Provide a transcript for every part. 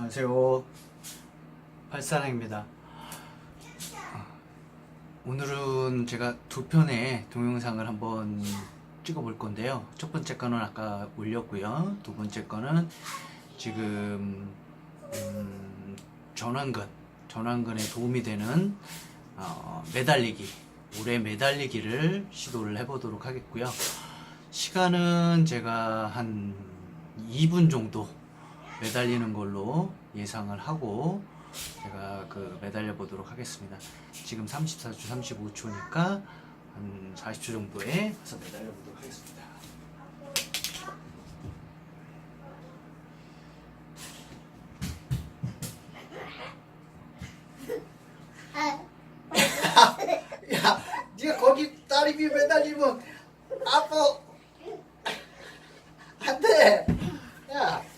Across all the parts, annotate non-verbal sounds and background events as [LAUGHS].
안녕하세요. 발사랑입니다. 오늘은 제가 두 편의 동영상을 한번 찍어 볼 건데요. 첫 번째 거는 아까 올렸고요. 두 번째 거는 지금 음, 전완근, 전완근에 도움이 되는 어, 매달리기, 오래 매달리기를 시도를 해보도록 하겠고요. 시간은 제가 한 2분 정도 매달리는 걸로 예상을 하고 제가 그 매달려 보도록 하겠습니다. 지금 34초, 35초니까 한 40초 정도에 가서 매달려 보도록 하겠습니다. [LAUGHS] 야, 네가 거기 다리비 매달리면 아파. 안 돼. 야.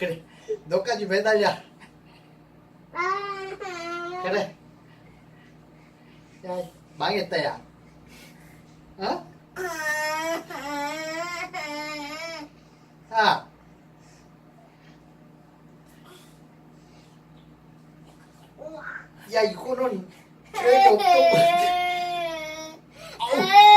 그래. 너까지 매달려. 그래. 야, 망했다, 야. 어? 아. 야, 이거는 죄도 없고. [LAUGHS]